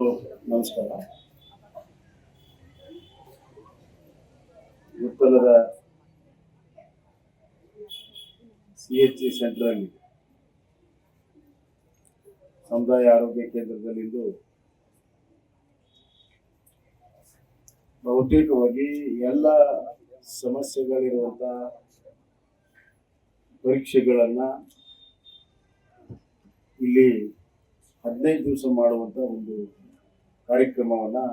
ನಮಸ್ಕಾರ. ಉತ್ತಲದ C H centre ಸಮುದಾಯ ಆರೋಗ್ಯ ಕೇಂದ್ರದಲ್ಲಿಂದು ಬಹುತೇಕವಾಗಿ ಎಲ್ಲ ಸಮಸ್ಯೆಗಳಿರುವಂತಹ ಪರೀಕ್ಷೆಗಳನ್ನು ಇಲ್ಲಿ ಹದಿನೈದು ದಿವಸ ಮಾಡುವಂತ ಒಂದು ಕಾರ್ಯಕ್ರಮವನ್ನು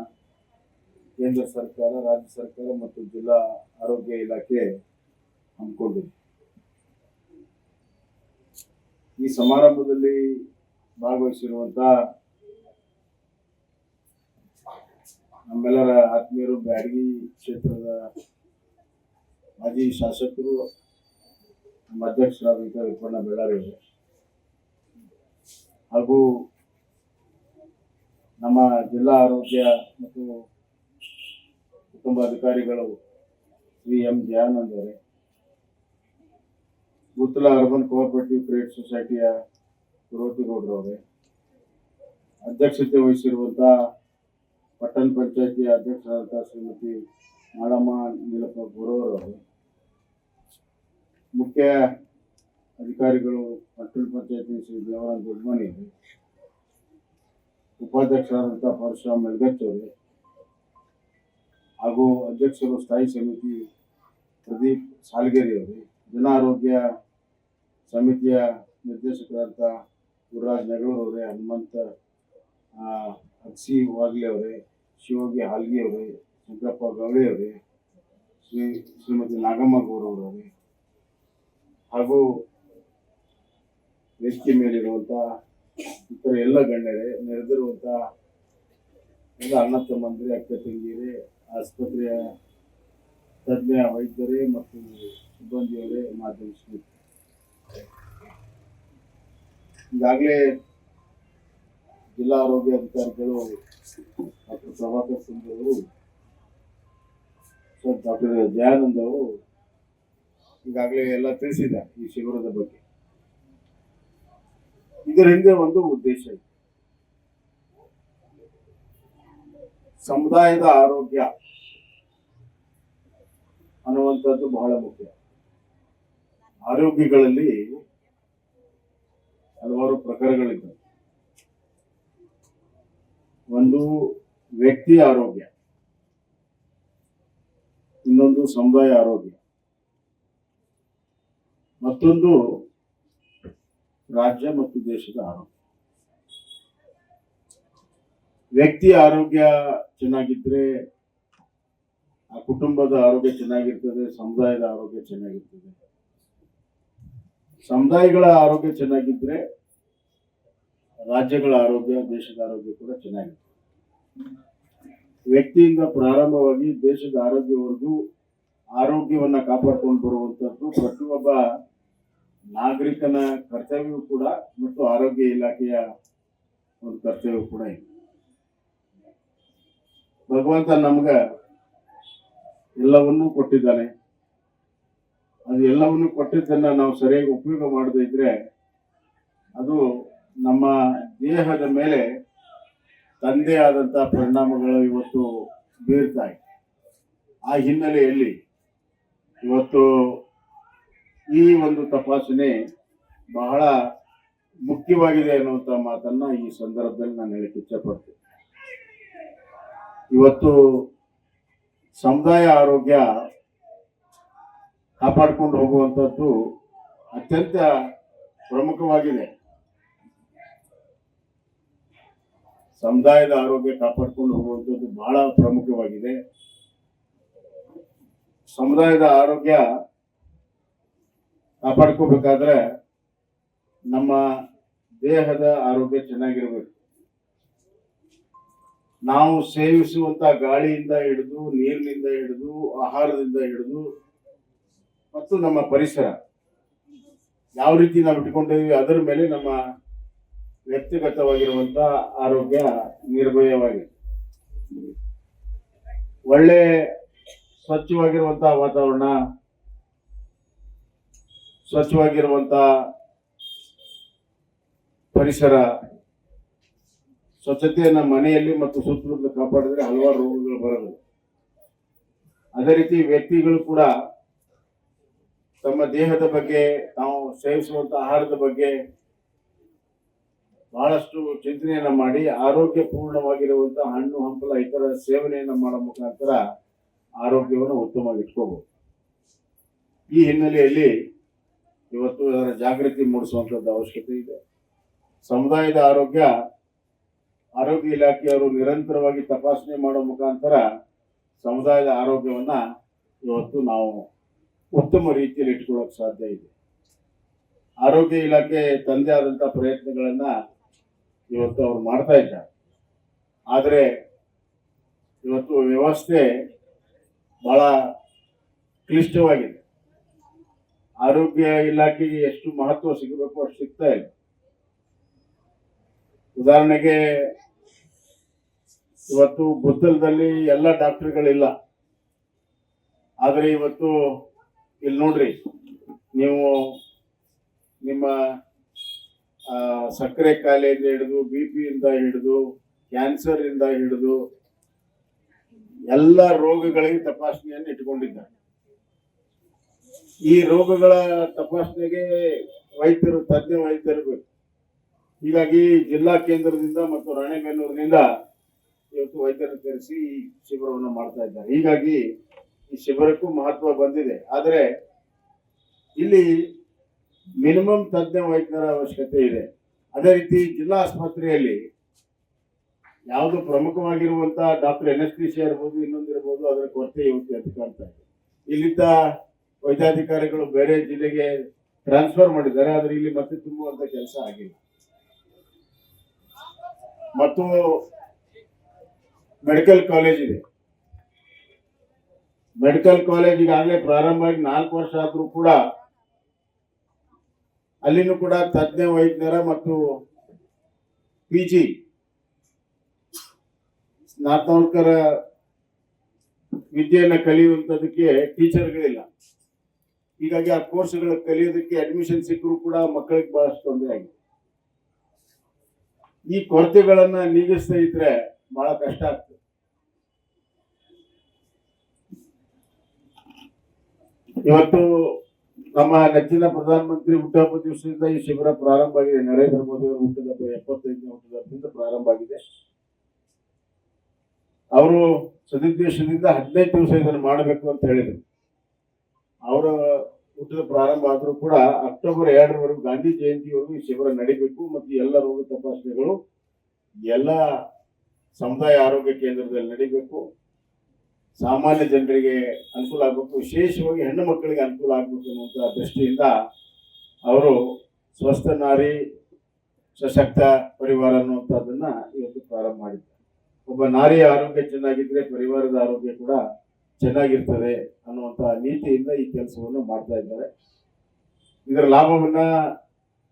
ಕೇಂದ್ರ ಸರ್ಕಾರ, ರಾಜ್ಯ ಸರ್ಕಾರ ಮತ್ತು ಜಿಲ್ಲಾ ಆರೋಗ್ಯ ಇಲಾಖೆ ಹಮ್ಮಿಕೊಂಡಿದೆ. ಈ ಸಮಾರಂಭದಲ್ಲಿ ಭಾಗವಹಿಸಿರುವಂಥ ನಮ್ಮೆಲ್ಲರ ಆತ್ಮೀಯರು, ಬ್ಯಾಡಗಿ ಕ್ಷೇತ್ರದ ಮಾಜಿ ಶಾಸಕರು, ನಮ್ಮ ಅಧ್ಯಕ್ಷರಾದಂಥ ವಿಪಣ್ಣ ಬೆಳ್ಳಾರಿ ಹಾಗೂ ನಮ್ಮ ಜಿಲ್ಲಾ ಆರೋಗ್ಯ ಮತ್ತು ಕುಟುಂಬ ಅಧಿಕಾರಿಗಳು ಶ್ರೀ ಎಂ ಜಯಾನಂದ್ ಅವರೇ. ಗುತ್ತಲ ಅರ್ಬನ್ ಕೋಆಪರೇಟಿವ್ ಕ್ರೆಡಿಟ್ ಸೊಸೈಟಿಯ ಅವರೇ. ಅಧ್ಯಕ್ಷತೆ ವಹಿಸಿರುವಂಥ ಪಟ್ಟಣ ಪಂಚಾಯತಿ ಅಧ್ಯಕ್ಷರಾದಂಥ ಶ್ರೀಮತಿ ಮಾಡಮ್ಮ ನೀಲಪ್ಪ ಗುರವರು ಅವರು. ಮುಖ್ಯ ಅಧಿಕಾರಿಗಳು ಪಟ್ಟಣ ಪಂಚಾಯತಿ ಶ್ರೀ ದೇವರಾಜ್ ದೊಡ್ಡಮನಿ ಉಪಾಧ್ಯಕ್ಷರಾದಂಥ ಪರಶುರಾಮ್ ಮೆಲ್ಗಚ್ ಅವರು ಹಾಗೂ ಅಧ್ಯಕ್ಷರು ಸ್ಥಾಯಿ ಸಮಿತಿ ಪ್ರದೀಪ್ ಸಾಲ್ಗೇರಿ ಅವರು, ಜನ ಆರೋಗ್ಯ ಸಮಿತಿಯ ನಿರ್ದೇಶಕರಾದಂಥ ಗುರುರಾಜ್ ನೆಗಳೂರು ಅವರೇ, ಹನುಮಂತ ವಾಗ್ಲೆ ಅವರೇ, ಶಿವೋಗಿ ಹಾಲ್ಗಿ ಅವರೇ, ಶಂಕರಪ್ಪ ಗೌಳಿಯವರೇ ಶ್ರೀ ಶ್ರೀಮತಿ ನಾಗಮ್ಮ ಗೌರವರವರೇ ಹಾಗೂ ವೇದಿಕೆ ಮೇಲಿರುವಂಥ ಇತರ ಎಲ್ಲ ಗಣ್ಯರೇ ನೆರೆದಿರುವಂಥ ಎಲ್ಲ ಅಣ್ಣ ತಮ್ಮಂದಿರೇ, ಅಕ್ಕ ತಂಗಿಯರೇ, ಆಸ್ಪತ್ರೆಯ ತಜ್ಞ, ವೈದ್ಯರೇ ಮತ್ತು ಸಿಬ್ಬಂದಿಯವರೇ ಮಾಧ್ಯಮ ಈಗಾಗಲೇ ಜಿಲ್ಲಾ ಆರೋಗ್ಯ ಅಧಿಕಾರಿಗಳು ಡಾಕ್ಟರ್ ಪ್ರಭಾಕರ್ ಸಿಂಗ್ ಅವರು ಡಾಕ್ಟರ್ ಜಯಾನಂದ್ ಅವರು ಈಗಾಗಲೇ ಎಲ್ಲ ತಿಳಿಸಿದ್ದಾರೆ ಈ ಶಿಬಿರದ ಬಗ್ಗೆ. ಇದರ ಹಿಂದೆ ಒಂದು ಉದ್ದೇಶ ಇದೆ. ಸಮುದಾಯದ ಆರೋಗ್ಯ ಅನ್ನುವಂಥದ್ದು ಬಹಳ ಮುಖ್ಯ. ಆರೋಗ್ಯಗಳಲ್ಲಿ ಹಲವಾರು ಪ್ರಕಾರಗಳಿದ್ದಾವೆ. ಒಂದು ವ್ಯಕ್ತಿ ಆರೋಗ್ಯ, ಇನ್ನೊಂದು ಸಮುದಾಯ ಆರೋಗ್ಯ, ಮತ್ತೊಂದು ರಾಜ್ಯ ಮತ್ತು ದೇಶದ ಆರೋಗ್ಯ. ವ್ಯಕ್ತಿ ಆರೋಗ್ಯ ಚೆನ್ನಾಗಿದ್ರೆ, ಆ ಕುಟುಂಬದ ಆರೋಗ್ಯ ಚೆನ್ನಾಗಿರ್ತದೆ, ಸಮುದಾಯದ ಆರೋಗ್ಯ ಚೆನ್ನಾಗಿರ್ತದೆ. ಸಮುದಾಯಗಳ ಆರೋಗ್ಯ ಚೆನ್ನಾಗಿದ್ರೆ, ರಾಜ್ಯಗಳ ಆರೋಗ್ಯ, ದೇಶದ ಆರೋಗ್ಯ ಕೂಡ ಚೆನ್ನಾಗಿರ್ತದೆ. ವ್ಯಕ್ತಿಯಿಂದ ಪ್ರಾರಂಭವಾಗಿ ದೇಶದ ಆರೋಗ್ಯವರೆಗೂ ಆರೋಗ್ಯವನ್ನ ಕಾಪಾಡ್ಕೊಂಡು ಬರುವಂತದ್ದು ಪ್ರತಿಯೊಬ್ಬ ನಾಗರಿಕನ ಕರ್ತವ್ಯವೂ ಕೂಡ ಮತ್ತು ಆರೋಗ್ಯ ಇಲಾಖೆಯ ಒಂದು ಕರ್ತವ್ಯ ಕೂಡ ಇದೆ. ಭಗವಂತ ನಮ್ಗ ಎಲ್ಲವನ್ನೂ ಕೊಟ್ಟಿದ್ದಾನೆ. ಅದು ಎಲ್ಲವನ್ನೂ ಕೊಟ್ಟಿದ್ದನ್ನ ನಾವು ಸರಿಯಾಗಿ ಉಪಯೋಗ ಮಾಡದೇ ಇದ್ರೆ ಅದು ನಮ್ಮ ದೇಹದ ಮೇಲೆ ತಂದೆ ಆದಂತ ಪರಿಣಾಮಗಳು ಇವತ್ತು ಬೀರ್ತಾ ಇದೆ. ಆ ಹಿನ್ನೆಲೆಯಲ್ಲಿ ಇವತ್ತು ಈ ಒಂದು ತಪಾಸಣೆ ಬಹಳ ಮುಖ್ಯವಾಗಿದೆ ಅನ್ನುವಂಥ ಮಾತನ್ನ ಈ ಸಂದರ್ಭದಲ್ಲಿ ನಾನು ಹೇಳಕ್ಕೆ ಇಚ್ಛಪಡ್ತೀನಿ ಇವತ್ತು ಸಮುದಾಯ ಆರೋಗ್ಯ ಕಾಪಾಡ್ಕೊಂಡು ಹೋಗುವಂಥದ್ದು ಅತ್ಯಂತ ಪ್ರಮುಖವಾಗಿದೆ. ಸಮುದಾಯದ ಆರೋಗ್ಯ ಕಾಪಾಡ್ಕೊಂಡು ಹೋಗುವಂಥದ್ದು ಬಹಳ ಪ್ರಮುಖವಾಗಿದೆ. ಸಮುದಾಯದ ಆರೋಗ್ಯ ಕಾಪಾಡ್ಕೋಬೇಕಾದ್ರೆ ನಮ್ಮ ದೇಹದ ಆರೋಗ್ಯ ಚೆನ್ನಾಗಿರ್ಬೇಕು. ನಾವು ಸೇವಿಸುವಂತ ಗಾಳಿಯಿಂದ ಹಿಡಿದು, ನೀರಿನಿಂದ ಹಿಡಿದು, ಆಹಾರದಿಂದ ಹಿಡಿದು ಮತ್ತು ನಮ್ಮ ಪರಿಸರ. ಯಾವ ರೀತಿ ನಾವು ಇಟ್ಕೊಂಡಿದ್ದೀವಿ, ಅದರ ಮೇಲೆ ನಮ್ಮ ವ್ಯಕ್ತಿಗತವಾಗಿರುವಂತ ಆರೋಗ್ಯ ನಿರ್ಭಯವಾಗಿದೆ. ಒಳ್ಳೆ ಸ್ವಚ್ಛವಾಗಿರುವಂತಹ ವಾತಾವರಣ ಸ್ವಚ್ಛವಾಗಿರುವಂತ ಪರಿಸರ ಸ್ವಚ್ಛತೆಯನ್ನ ಮನೆಯಲ್ಲಿ ಮತ್ತು ಸುತ್ತಮುತ್ತ ಕಾಪಾಡಿದ್ರೆ ಹಲವಾರು ರೋಗಗಳು ಬರೋದು ಅದೇ ರೀತಿ ವ್ಯಕ್ತಿಗಳು ಕೂಡ ತಮ್ಮ ದೇಹದ ಬಗ್ಗೆ ನಾವು ಸೇವಿಸುವಂತ ಆಹಾರದ ಬಗ್ಗೆ ಬಹಳಷ್ಟು ಚಿಂತನೆಯನ್ನ ಮಾಡಿ ಆರೋಗ್ಯ ಪೂರ್ಣವಾಗಿರುವಂತಹ ಹಣ್ಣು, ಹಂಪಲ ಇತರ ಸೇವನೆಯನ್ನ ಮಾಡೋ ಮುಖಾಂತರ ಆರೋಗ್ಯವನ್ನು ಉತ್ತಮವಾಗಿ ಇಟ್ಕೋಬಹುದು ಈ ಹಿನ್ನೆಲೆಯಲ್ಲಿ ಇವತ್ತು ಅದರ ಜಾಗೃತಿ ಮೂಡಿಸುವಂಥದ್ದು ಅವಶ್ಯಕತೆ ಇದೆ. ಸಮುದಾಯದ ಆರೋಗ್ಯ ಆರೋಗ್ಯ ಇಲಾಖೆಯವರು ನಿರಂತರವಾಗಿ ತಪಾಸಣೆ ಮಾಡೋ ಮುಖಾಂತರ ಸಮುದಾಯದ ಆರೋಗ್ಯವನ್ನ ಇವತ್ತು ನಾವು ಉತ್ತಮ ರೀತಿಯಲ್ಲಿ ಇಟ್ಕೊಳ್ಳೋಕೆ ಸಾಧ್ಯ ಇದೆ. ಆರೋಗ್ಯ ಇಲಾಖೆ ತಂದೆ ಆದಂಥ ಪ್ರಯತ್ನಗಳನ್ನ ಇವತ್ತು ಅವ್ರು ಮಾಡ್ತಾ ಇದ್ದಾರೆ. ಆದರೆ ಇವತ್ತು ವ್ಯವಸ್ಥೆ ಬಹಳ ಕ್ಲಿಷ್ಟವಾಗಿದೆ. ಆರೋಗ್ಯ ಇಲಾಖೆಗೆ ಎಷ್ಟು ಮಹತ್ವ ಸಿಗಬೇಕು ಅಷ್ಟು ಸಿಗ್ತಾ ಇಲ್ಲ. ಉದಾಹರಣೆಗೆ, ಇವತ್ತು ಬುತ್ತಲದಲ್ಲಿ ಎಲ್ಲ ಡಾಕ್ಟರ್ಗಳಿಲ್ಲ. ಆದರೆ ಇವತ್ತು ಇಲ್ಲಿ ನೋಡ್ರಿ, ನೀವು ನಿಮ್ಮ ಸಕ್ಕರೆ ಕಾಯಿಲೆಯಿಂದ ಹಿಡಿದು ಬಿ ಪಿಯಿಂದ ಹಿಡಿದು, ಕ್ಯಾನ್ಸರ್ ಇಂದ ಹಿಡಿದು, ಎಲ್ಲ ರೋಗಗಳಿಗೆ ತಪಾಸಣೆಯನ್ನು ಇಟ್ಕೊಂಡಿದ್ದಾರೆ ಈ ರೋಗಗಳ ತಪಾಸಣೆಗೆ ವೈದ್ಯರು ತಜ್ಞ ವೈದ್ಯರು ಬೇಕು ಹೀಗಾಗಿ ಜಿಲ್ಲಾ ಕೇಂದ್ರದಿಂದ ಮತ್ತು ರಾಣೆಬೆನ್ನೂರಿನಿಂದ ಇವತ್ತು ವೈದ್ಯರನ್ನು ಕರೆಸಿ ಈ ಶಿಬಿರವನ್ನು ಮಾಡ್ತಾ ಇದ್ದಾರೆ. ಹೀಗಾಗಿ ಈ ಶಿಬಿರಕ್ಕೂ ಮಹತ್ವ ಬಂದಿದೆ. ಆದರೆ ಇಲ್ಲಿ ಮಿನಿಮಮ್ ತಜ್ಞ ವೈದ್ಯರ ಅವಶ್ಯಕತೆ ಇದೆ. ಅದೇ ರೀತಿ ಜಿಲ್ಲಾ ಆಸ್ಪತ್ರೆಯಲ್ಲಿ ಯಾವುದು ಪ್ರಮುಖವಾಗಿರುವಂತಹ ಡಾಕ್ಟರ್ ಸಿ ಇರ್ಬೋದು ಇನ್ನೊಂದಿರ್ಬೋದು ಅದರ ಕೊರತೆ ಇವತ್ತು ಎದ್ದು ಕಾಣ್ತಾ ಇದೆ. ಇಲ್ಲಿದ್ದ ವೈದ್ಯಾಧಿಕಾರಿಗಳು ಬೇರೆ ಜಿಲ್ಲೆಗೆ ಟ್ರಾನ್ಸ್ಫರ್ ಮಾಡಿದ್ದಾರೆ, ಆದ್ರೆ ಇಲ್ಲಿ ಮತ್ತೆ ತುಂಬುವಂತ ಕೆಲಸ ಆಗಿಲ್ಲ. ಮತ್ತು ಮೆಡಿಕಲ್ ಕಾಲೇಜ್ ಇದೆ. ಮೆಡಿಕಲ್ ಕಾಲೇಜ್ ಈಗಾಗಲೇ ಪ್ರಾರಂಭ ಆಗಿ ನಾಲ್ಕು ವರ್ಷ ಆದರೂ ಕೂಡ ಅಲ್ಲಿನೂ ಕೂಡ ತಜ್ಞ ವೈದ್ಯರ ಮತ್ತು ಪಿ ಜಿ ಸ್ನಾತಕೋತ್ತರ ವಿದ್ಯೆಯನ್ನು ಕಲಿಯುವಂತದಕ್ಕೆ ಟೀಚರ್ಗಳಿಲ್ಲ ಹೀಗಾಗಿ ಆ ಕೋರ್ಸ್ಗಳ ಕಲಿಯೋದಕ್ಕೆ ಅಡ್ಮಿಷನ್ ಸಿಕ್ಕರೂ ಕೂಡ ಮಕ್ಕಳಿಗೆ ಬಹಳಷ್ಟು ತೊಂದರೆ ಆಗಿದೆ. ಈ ಕೊರತೆಗಳನ್ನ ನೀಗಿಸ್ತಾ ಇದ್ರೆ ಬಹಳ ಕಷ್ಟ ಆಗ್ತದೆ. ಇವತ್ತು ನಮ್ಮ ನೆಚ್ಚಿನ ಪ್ರಧಾನಮಂತ್ರಿ ಹುಟ್ಟುಹಬ್ಬ ದಿವಸದಿಂದ ಈ ಶಿಬಿರ ಪ್ರಾರಂಭ ಆಗಿದೆ. ನರೇಂದ್ರ ಮೋದಿ ಅವರು ಹುಟ್ಟಿದಬ್ಬ ಎಪ್ಪತ್ತೈದನೇ ಹುಟ್ಟಿದಬ್ಬದಿಂದ ಪ್ರಾರಂಭ ಆಗಿದೆ. ಅವರು ಸದುದ್ದೇಶದಿಂದ ಹದಿನೈದು ದಿವಸ ಇದನ್ನು ಮಾಡಬೇಕು ಅಂತ ಹೇಳಿದರು. ಅವರ ಹುಟ್ಟಿದ ಪ್ರಾರಂಭ ಆದರೂ ಕೂಡ ಅಕ್ಟೋಬರ್ ಎರಡರವರೆಗೂ ಗಾಂಧಿ ಜಯಂತಿವರೆಗೂ ಈ ಶಿಬಿರ ನಡೀಬೇಕು ಮತ್ತು ಎಲ್ಲ ರೋಗ ತಪಾಸಣೆಗಳು ಎಲ್ಲ ಸಮುದಾಯ ಆರೋಗ್ಯ ಕೇಂದ್ರದಲ್ಲಿ ನಡೀಬೇಕು. ಸಾಮಾನ್ಯ ಜನರಿಗೆ ಅನುಕೂಲ ಆಗಬೇಕು. ವಿಶೇಷವಾಗಿ ಹೆಣ್ಣು ಮಕ್ಕಳಿಗೆ ಅನುಕೂಲ ಆಗಬೇಕು ಅನ್ನುವಂಥ ದೃಷ್ಟಿಯಿಂದ ಅವರು ಸ್ವಸ್ಥ ನಾರಿ, ಸಶಕ್ತ ಪರಿವಾರ ಅನ್ನುವಂಥದ್ದನ್ನು ಇವತ್ತು ಪ್ರಾರಂಭ ಮಾಡಿದ್ದಾರೆ. ಒಬ್ಬ ನಾರಿಯ ಆರೋಗ್ಯ ಚೆನ್ನಾಗಿದ್ದರೆ ಪರಿವಾರದ ಆರೋಗ್ಯ ಕೂಡ ಚೆನ್ನಾಗಿರ್ತದೆ ಅನ್ನುವಂಥ ನೀತಿಯಿಂದ ಈ ಕೆಲಸವನ್ನು ಮಾಡ್ತಾ ಇದ್ದಾರೆ. ಇದರ ಲಾಭವನ್ನು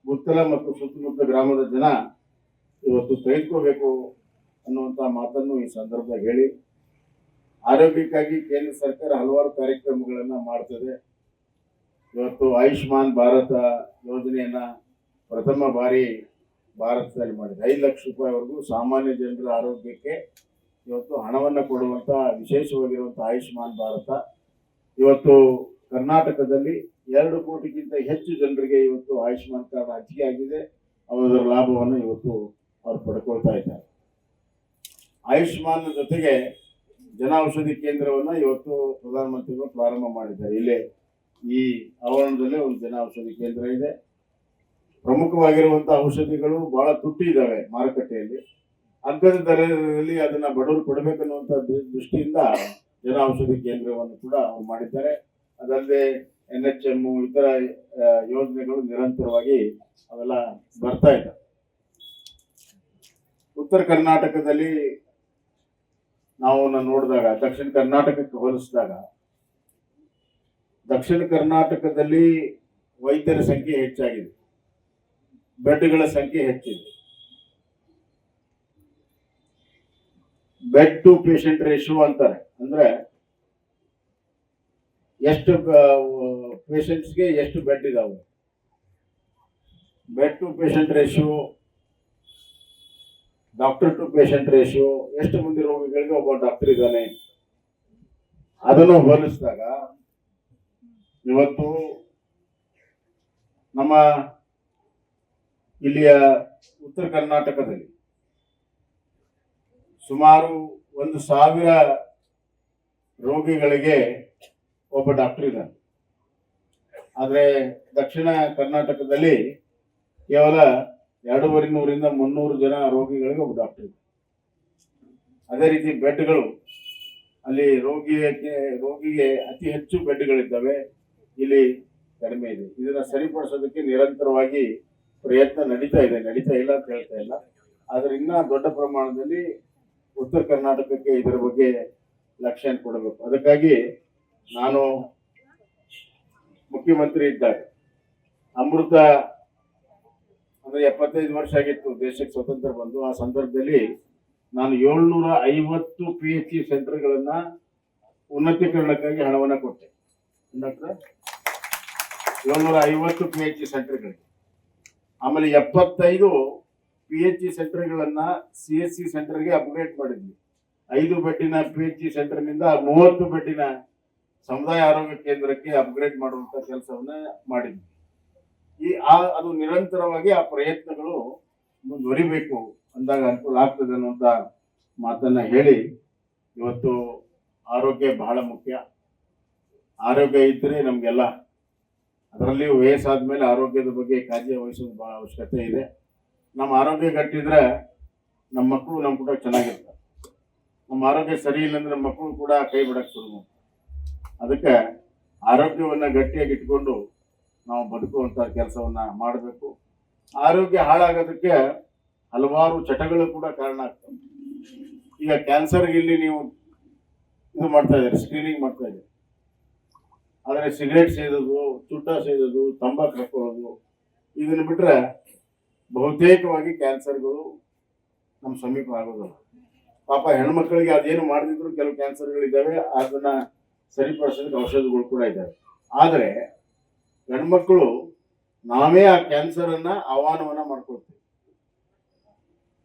ಮುತ್ತಲ ಮತ್ತು ಸುತ್ತಮುತ್ತ ಗ್ರಾಮದ ಜನ ಇವತ್ತು ತೆಗೆದುಕೋಬೇಕು ಅನ್ನುವಂಥ ಮಾತನ್ನು ಈ ಸಂದರ್ಭ ಹೇಳಿ, ಆರೋಗ್ಯಕ್ಕಾಗಿ ಕೇಂದ್ರ ಸರ್ಕಾರ ಹಲವಾರು ಕಾರ್ಯಕ್ರಮಗಳನ್ನು ಮಾಡ್ತದೆ. ಇವತ್ತು ಆಯುಷ್ಮಾನ್ ಭಾರತ ಯೋಜನೆಯನ್ನ ಪ್ರಥಮ ಬಾರಿ ಭಾರತದಲ್ಲಿ ಮಾಡಿದೆ. ಐದು ಲಕ್ಷ ರೂಪಾಯಿವರೆಗೂ ಸಾಮಾನ್ಯ ಜನರ ಆರೋಗ್ಯಕ್ಕೆ ಇವತ್ತು ಹಣವನ್ನು ಕೊಡುವಂತ, ವಿಶೇಷವಾಗಿರುವಂತ ಆಯುಷ್ಮಾನ್ ಭಾರತ. ಇವತ್ತು ಕರ್ನಾಟಕದಲ್ಲಿ ಎರಡು ಕೋಟಿಗಿಂತ ಹೆಚ್ಚು ಜನರಿಗೆ ಇವತ್ತು ಆಯುಷ್ಮಾನ್ ಕಾರ್ಡ್ ಹಂಚಿಕೆ ಆಗಿದೆ. ಅವರ ಲಾಭವನ್ನು ಇವತ್ತು ಅವರು ಪಡ್ಕೊಳ್ತಾ ಇದ್ದಾರೆ. ಆಯುಷ್ಮಾನ್ ಜೊತೆಗೆ ಜನ ಔಷಧಿ ಕೇಂದ್ರವನ್ನ ಇವತ್ತು ಪ್ರಧಾನಮಂತ್ರಿಗಳು ಪ್ರಾರಂಭ ಮಾಡಿದ್ದಾರೆ. ಇಲ್ಲೇ ಈ ಆವರಣದಲ್ಲೇ ಒಂದು ಜನ ಔಷಧಿ ಕೇಂದ್ರ ಇದೆ. ಪ್ರಮುಖವಾಗಿರುವಂತಹ ಔಷಧಿಗಳು ಬಹಳ ತುಟ್ಟಿ ಇದ್ದಾವೆ ಮಾರುಕಟ್ಟೆಯಲ್ಲಿ. ಅಗ್ಗದ ದರದಲ್ಲಿ ಅದನ್ನ ಬಡವರು ಕೊಡಬೇಕನ್ನುವಂತ ದೃಷ್ಟಿಯಿಂದ ಜನ ಔಷಧಿ ಕೇಂದ್ರವನ್ನು ಕೂಡ ಅವರು ಮಾಡಿದ್ದಾರೆ. ಅದಲ್ಲದೆ ಎನ್ ಎಚ್ ಎಂ ಇತರ ಯೋಜನೆಗಳು ನಿರಂತರವಾಗಿ ಅವೆಲ್ಲ ಬರ್ತಾ ಇದೆ. ಉತ್ತರ ಕರ್ನಾಟಕದಲ್ಲಿ ನಾವು ನೋಡಿದಾಗ, ದಕ್ಷಿಣ ಕರ್ನಾಟಕಕ್ಕೆ ಹೋಲಿಸಿದಾಗ, ದಕ್ಷಿಣ ಕರ್ನಾಟಕದಲ್ಲಿ ವೈದ್ಯರ ಸಂಖ್ಯೆ ಹೆಚ್ಚಾಗಿದೆ. ಬೆಡ್ಗಳ ಸಂಖ್ಯೆ ಹೆಚ್ಚಿದೆ. ಬೆಡ್ ಟು ಪೇಷಂಟ್ ರೇಷಿಯೋ ಅಂತಾರೆ. ಅಂದ್ರೆ ಎಷ್ಟು ಪೇಷಂಟ್ಸ್ಗೆ ಎಷ್ಟು ಬೆಡ್ ಇದಾವೆ? Bed to patient ratio, doctor to patient ratio, ಎಷ್ಟು ಮಂದಿ ರೋಗಿಗಳಿಗೆ ಒಬ್ಬ ಡಾಕ್ಟರ್ ಇದ್ದಾನೆ? ಅದನ್ನು ಹೋಲಿಸಿದಾಗ ಇವತ್ತು ನಮ್ಮ ಇಲ್ಲಿಯ ಉತ್ತರ ಕರ್ನಾಟಕದಲ್ಲಿ ಸುಮಾರು ಒಂದು ಸಾವಿರ ರೋಗಿಗಳಿಗೆ ಒಬ್ಬ ಡಾಕ್ಟರ್ ಇದ್ದಾನೆ ಆದರೆ ದಕ್ಷಿಣ ಕರ್ನಾಟಕದಲ್ಲಿ ಕೇವಲ ಎರಡೂವರೆ ನೂರಿಂದ ಮುನ್ನೂರು ಜನ ರೋಗಿಗಳಿಗೆ ಒಬ್ಬ ಡಾಕ್ಟರ್ ಇದೆ ಅದೇ ರೀತಿ ಬೆಡ್ಗಳು, ಅಲ್ಲಿ ರೋಗಿಗೆ ರೋಗಿಗೆ ಅತಿ ಹೆಚ್ಚು ಬೆಡ್ಗಳಿದ್ದಾವೆ, ಇಲ್ಲಿ ಕಡಿಮೆ ಇದೆ. ಇದನ್ನು ಸರಿಪಡಿಸೋದಕ್ಕೆ ನಿರಂತರವಾಗಿ ಪ್ರಯತ್ನ ನಡೀತಾ ಇದೆ. ನಡೀತಾ ಇಲ್ಲ ಅಂತ ಹೇಳ್ತಾ ಇಲ್ಲ. ಆದರೆ ಇನ್ನೂ ದೊಡ್ಡ ಪ್ರಮಾಣದಲ್ಲಿ ಉತ್ತರ ಕರ್ನಾಟಕಕ್ಕೆ ಇದರ ಬಗ್ಗೆ ಲಕ್ಷ್ಯ ಕೊಡಬೇಕು. ಅದಕ್ಕಾಗಿ ನಾನು ಮುಖ್ಯಮಂತ್ರಿ ಇದ್ದಾಗ ಅಮೃತ ಅಂದ್ರೆ ಎಪ್ಪತ್ತೈದು ವರ್ಷ ಆಗಿತ್ತು ದೇಶಕ್ಕೆ ಸ್ವತಂತ್ರ ಬಂದು. ಆ ಸಂದರ್ಭದಲ್ಲಿ ನಾನು ಏಳ್ನೂರ ಐವತ್ತು ಪಿ ಎಚ್ ಸಿ ಸೆಂಟರ್ಗಳನ್ನ ಉನ್ನತೀಕರಣಕ್ಕಾಗಿ ಹಣವನ್ನ ಕೊಟ್ಟೆ. ಡಾಕ್ಟ್ರ? ಏಳ್ನೂರ ಐವತ್ತು ಪಿ ಎಚ್ ಸಿ ಸೆಂಟರ್ಗಳಿಗೆ. ಆಮೇಲೆ ಎಪ್ಪತ್ತೈದು ಪಿ ಎಚ್ ಜಿ ಸೆಂಟರ್ಗಳನ್ನ ಸಿ ಎಸ್ ಸಿ ಸೆಂಟರ್ಗೆ ಅಪ್ಗ್ರೇಡ್ ಮಾಡಿದ್ವಿ. ಐದು ಬೆಡ್ಡಿನ ಪಿ ಎಚ್ ಜಿ ಸೆಂಟರ್ನಿಂದ ಮೂವತ್ತು ಬೆಡ್ಡಿನ ಸಮುದಾಯ ಆರೋಗ್ಯ ಕೇಂದ್ರಕ್ಕೆ ಅಪ್ಗ್ರೇಡ್ ಮಾಡುವಂತ ಕೆಲಸವನ್ನ ಮಾಡಿದ್ವಿ. ಈ ಆ, ಅದು ನಿರಂತರವಾಗಿ ಆ ಪ್ರಯತ್ನಗಳು ಮುಂದುವರಿಬೇಕು ಅಂದಾಗ ಅನುಕೂಲ ಆಗ್ತದೆ ಅನ್ನುವಂತ ಮಾತನ್ನ ಹೇಳಿ ಇವತ್ತು ಆರೋಗ್ಯ ಬಹಳ ಮುಖ್ಯ. ಆರೋಗ್ಯ ಇದ್ರೆ ನಮ್ಗೆಲ್ಲ ಅದರಲ್ಲಿ ವಯಸ್ಸಾದ್ಮೇಲೆ ಆರೋಗ್ಯದ ಬಗ್ಗೆ ಕಾಳಜಿ ವಹಿಸೋದು ಬಹಳ ಅವಶ್ಯಕತೆ ಇದೆ. ನಮ್ಮ ಆರೋಗ್ಯ ಗಟ್ಟಿದ್ರೆ ನಮ್ಮ ಮಕ್ಕಳು ನಮ್ಮ ಕೂಡ ಚೆನ್ನಾಗಿರ್ತಾರೆ. ನಮ್ಮ ಆರೋಗ್ಯ ಸರಿ ಇಲ್ಲಂದ್ರೆ ಮಕ್ಕಳು ಕೂಡ ಕೈ ಬಿಡಕ್ಕೆ ಶುರು ಅದಕ್ಕೆ ಆರೋಗ್ಯವನ್ನು ಗಟ್ಟಿಯಾಗಿ ಇಟ್ಕೊಂಡು ನಾವು ಬದುಕುವಂಥ ಕೆಲಸವನ್ನ ಮಾಡಬೇಕು. ಆರೋಗ್ಯ ಹಾಳಾಗೋದಕ್ಕೆ ಹಲವಾರು ಚಟಗಳು ಕೂಡ ಕಾರಣ ಆಗ್ತವೆ. ಈಗ ಕ್ಯಾನ್ಸರ್ ಇಲ್ಲಿ ನೀವು ಇದು ಮಾಡ್ತಾ ಇದ್ದೀರಿ ಸ್ಕ್ರೀನಿಂಗ್ ಮಾಡ್ತಾ ಇದ್ದೀರಿ. ಆದರೆ ಸಿಗರೇಟ್ ಸೇದೋದು ಚುಟ್ಟ ಸೇದೋದು, ತಂಬಾಕು ಹಾಕೊಳ್ಳೋದು, ಇದನ್ನ ಬಿಟ್ರೆ ಬಹುತೇಕವಾಗಿ ಕ್ಯಾನ್ಸರ್ಗಳು ನಮ್ಮ ಸಮೀಪ ಆಗೋದಿಲ್ಲ. ಪಾಪ ಹೆಣ್ಮಕ್ಳಿಗೆ ಅದೇನು ಮಾಡದಿದ್ರು ಕೆಲವು ಕ್ಯಾನ್ಸರ್ಗಳಿದ್ದಾವೆ ಅದನ್ನ ಸರಿಪಡಿಸೋದಕ್ಕೆ ಔಷಧಗಳು ಕೂಡ ಇದ್ದಾವೆ. ಆದರೆ ಹೆಣ್ಮಕ್ಳು ನಾವೇ ಆ ಕ್ಯಾನ್ಸರ್ ಅನ್ನ ಆಹ್ವಾನವನ್ನ ಮಾಡ್ಕೊಳ್ತೀವಿ.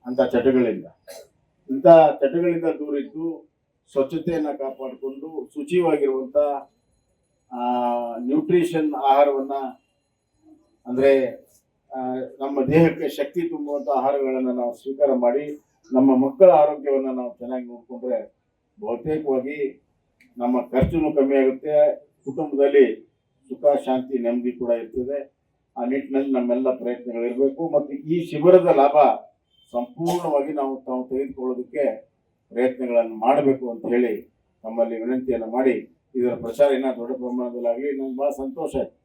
ಅಂತ ಚಟಗಳಿಂದ. ಇಂಥ ಚಟಗಳಿಂದ ದೂರ ಇದ್ದು ಸ್ವಚ್ಛತೆಯನ್ನ ಕಾಪಾಡಿಕೊಂಡು ಶುಚಿಯಾಗಿರುವಂತ ನ್ಯೂಟ್ರಿಷನ್ ಆಹಾರವನ್ನ, ಅಂದ್ರೆ ನಮ್ಮ ದೇಹಕ್ಕೆ ಶಕ್ತಿ ತುಂಬುವಂಥ ಆಹಾರಗಳನ್ನು ನಾವು ಸ್ವೀಕಾರ ಮಾಡಿ, ನಮ್ಮ ಮಕ್ಕಳ ಆರೋಗ್ಯವನ್ನು ನಾವು ಚೆನ್ನಾಗಿ ನೋಡಿಕೊಂಡ್ರೆ ಬಹುತೇಕವಾಗಿ ನಮ್ಮ ಖರ್ಚುನು ಕಮ್ಮಿ ಆಗುತ್ತೆ, ಕುಟುಂಬದಲ್ಲಿ ಸುಖ, ಶಾಂತಿ, ನೆಮ್ಮದಿ ಕೂಡ ಇರ್ತದೆ. ಆ ನಿಟ್ಟಿನಲ್ಲಿ ನಮ್ಮೆಲ್ಲ ಪ್ರಯತ್ನಗಳಿರಬೇಕು. ಮತ್ತು ಈ ಶಿಬಿರದ ಲಾಭ ಸಂಪೂರ್ಣವಾಗಿ ನಾವು ತಾವು ತೆಗೆದುಕೊಳ್ಳೋದಕ್ಕೆ ಪ್ರಯತ್ನಗಳನ್ನು ಮಾಡಬೇಕು ಅಂತ ಹೇಳಿ ನಮ್ಮಲ್ಲಿ ವಿನಂತಿಯನ್ನು ಮಾಡಿ ಇದರ ಪ್ರಚಾರ ಇನ್ನ ದೊಡ್ಡ ಪ್ರಮಾಣದಲ್ಲಾಗಲಿ. ನಂಗೆ ಭಾಳ ಸಂತೋಷ ಆಯ್ತು.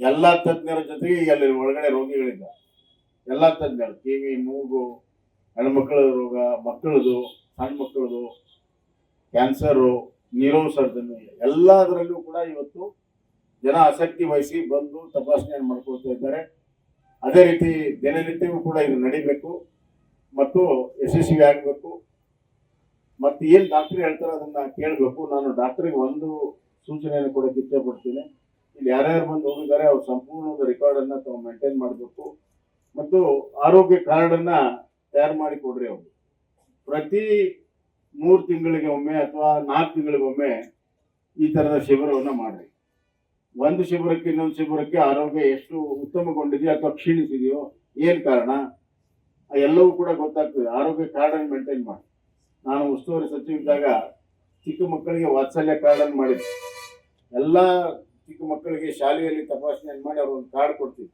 ಎಲ್ಲ ತಜ್ಞರ ಜೊತೆಗೆ ಅಲ್ಲಿ ಒಳಗಡೆ ರೋಗಿಗಳಿದ್ದಾರೆ ಎಲ್ಲ ತಜ್ಞರು, ಕಿವಿ, ಮೂಗು, ಹೆಣ್ಮಕ್ಳ ರೋಗ, ಮಕ್ಕಳದು, ಸಣ್ಣ ಮಕ್ಕಳದು, ಕ್ಯಾನ್ಸರು ನೀರೋ ಸರ್ಜನ್ ಎಲ್ಲದರಲ್ಲೂ ಕೂಡ ಇವತ್ತು ಜನ ಆಸಕ್ತಿ ವಹಿಸಿ ಬಂದು ತಪಾಸಣೆಯನ್ನು ಮಾಡ್ಕೊಳ್ತಾ ಇದ್ದಾರೆ. ಅದೇ ರೀತಿ ದಿನನಿತ್ಯವೂ ಕೂಡ ಇದು ನಡಿಬೇಕು. ಮತ್ತು ಯಶಸ್ವಿ ಆಗಬೇಕು ಮತ್ತು ಏನು ಡಾಕ್ಟರ್ ಹೇಳ್ತಾರೆ ಅದನ್ನ ಕೇಳಬೇಕು. ನಾನು ಡಾಕ್ಟ್ರಿಗೆ ಒಂದು ಸೂಚನೆಯನ್ನು ಕೊಡಕ್ಕೆ ಇಚ್ಛೆ ಪಡ್ತೀನಿ ಇಲ್ಲಿ ಯಾರ್ಯಾರು ಬಂದು ಹೋಗಿದ್ದಾರೆ, ಅವ್ರ ಸಂಪೂರ್ಣ ರೆಕಾರ್ಡ್ ಅನ್ನ ತಾವು ಮೇಂಟೈನ್ ಮಾಡಬೇಕು. ಮತ್ತು ಆರೋಗ್ಯ ಕಾರ್ಡ್ ಅನ್ನ ತಯಾರು ಮಾಡಿ ಕೊಡ್ರಿ ಅವರು. ಪ್ರತಿ ಮೂರು ತಿಂಗಳಿಗೆ ಒಮ್ಮೆ ಅಥವಾ ನಾಲ್ಕು ತಿಂಗಳಿಗೊಮ್ಮೆ ಈ ತರದ ಶಿಬಿರವನ್ನ ಮಾಡ್ರಿ. ಒಂದು ಶಿಬಿರಕ್ಕೆ ಇನ್ನೊಂದು ಶಿಬಿರಕ್ಕೆ ಆರೋಗ್ಯ ಎಷ್ಟು ಉತ್ತಮಗೊಂಡಿದೆಯೋ ಅಥವಾ ಕ್ಷೀಣಿಸಿದೆಯೋ, ಏನು ಕಾರಣ, ಎಲ್ಲವೂ ಕೂಡ ಗೊತ್ತಾಗ್ತದೆ. ಆರೋಗ್ಯ ಕಾರ್ಡ್ ಅನ್ನು ಮೇಂಟೈನ್ ಮಾಡಿ. ನಾನು ಉಸ್ತುವಾರಿ ಸಚಿವ ಇದ್ದಾಗ ಚಿಕ್ಕ ಮಕ್ಕಳಿಗೆ ವಾತ್ಸಲ್ಯ ಕಾರ್ಡನ್ನು ಮಾಡಿದ್ದೆ. ಎಲ್ಲ ಚಿಕ್ಕ ಮಕ್ಕಳಿಗೆ ಶಾಲೆಯಲ್ಲಿ ತಪಾಸಣೆ ಮಾಡಿ ಅವ್ರು ಒಂದು ಕಾರ್ಡ್ ಕೊಡ್ತೀವಿ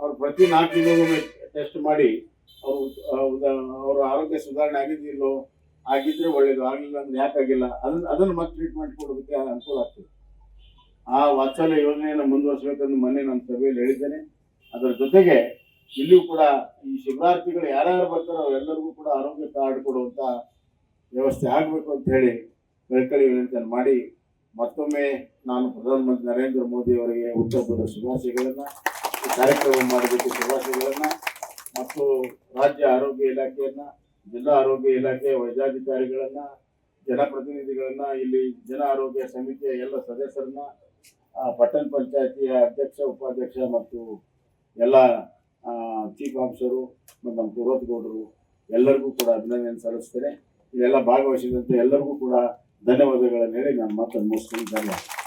ಅವ್ರು ಪ್ರತಿ ನಾಲ್ಕು ತಿಂಗಳಿಗೊಮ್ಮೆ ಟೆಸ್ಟ್ ಮಾಡಿ ಅವರು, ಅವರ ಆರೋಗ್ಯ ಸುಧಾರಣೆ ಆಗಿದ್ದಿಲ್ಲೋ ಆಗಿದ್ರೆ ಒಳ್ಳೇದು ಆಗಲಿಲ್ಲ ಅಂದ್ರೆ ಯಾಕಾಗಿಲ್ಲ ಅದನ್ನ ಅದನ್ನು ಮತ್ತೆ ಟ್ರೀಟ್ಮೆಂಟ್ ಕೊಡೋದಕ್ಕೆ ಅನುಕೂಲ ಆಗ್ತದೆ. ಆ ವಾತ್ಸಲ್ಯ ಯೋಜನೆಯನ್ನು ಮುಂದುವರಿಸಬೇಕಂದು ಮೊನ್ನೆ ನಾನು ಸಭೆಯಲ್ಲಿ ಹೇಳಿದ್ದೇನೆ. ಅದರ ಜೊತೆಗೆ ಇಲ್ಲಿಯೂ ಕೂಡ ಈ ಶಿಬಿರಾರ್ಥಿಗಳು ಯಾರ್ಯಾರು ಬರ್ತಾರೋ ಅವರೆಲ್ಲರಿಗೂ ಕೂಡ ಆರೋಗ್ಯ ಕಾರ್ಡ್ ಕೊಡುವಂತ ವ್ಯವಸ್ಥೆ ಆಗಬೇಕು ಅಂತ ಹೇಳಿ ಕಳ್ಕಳಿ ವಿನಂತಿಯನ್ನು ಮಾಡಿ ಮತ್ತೊಮ್ಮೆ ನಾನು ಪ್ರಧಾನಮಂತ್ರಿ ನರೇಂದ್ರ ಮೋದಿ ಅವರಿಗೆ ಹುಟ್ಟಹಬ್ಬದ ಶುಭಾಶಯಗಳನ್ನು, ಈ ಕಾರ್ಯಕ್ರಮ ಮಾಡಬೇಕು ಶುಭಾಶಯಗಳನ್ನು, ಮತ್ತು ರಾಜ್ಯ ಆರೋಗ್ಯ ಇಲಾಖೆಯನ್ನು ಜಿಲ್ಲಾ ಆರೋಗ್ಯ ಇಲಾಖೆ ವೈದ್ಯಾಧಿಕಾರಿಗಳನ್ನು, ಜನಪ್ರತಿನಿಧಿಗಳನ್ನು, ಇಲ್ಲಿ ಜನ ಆರೋಗ್ಯ ಸಮಿತಿಯ ಎಲ್ಲ ಸದಸ್ಯರನ್ನ ಪಟ್ಟಣ ಪಂಚಾಯತಿಯ ಅಧ್ಯಕ್ಷ, ಉಪಾಧ್ಯಕ್ಷ ಮತ್ತು ಎಲ್ಲ ಚೀಫ್ ಆಫೀಸರು ಮತ್ತು ನಮ್ಮ ಗೌಡರು ಎಲ್ಲರಿಗೂ ಕೂಡ ಅಭಿನಂದನೆ ಸಲ್ಲಿಸ್ತೇನೆ. ಇದೆಲ್ಲ ಭಾಗವಹಿಸಿದಂತೆ ಎಲ್ಲರಿಗೂ ಕೂಡ ಧನ್ಯವಾದಗಳನ್ನು ಹೇಳಿ ನಾನು ಮಾತನ್ನು ಮುಗಿಸ್ತೀನಿ. ಧನ್ಯವಾದ.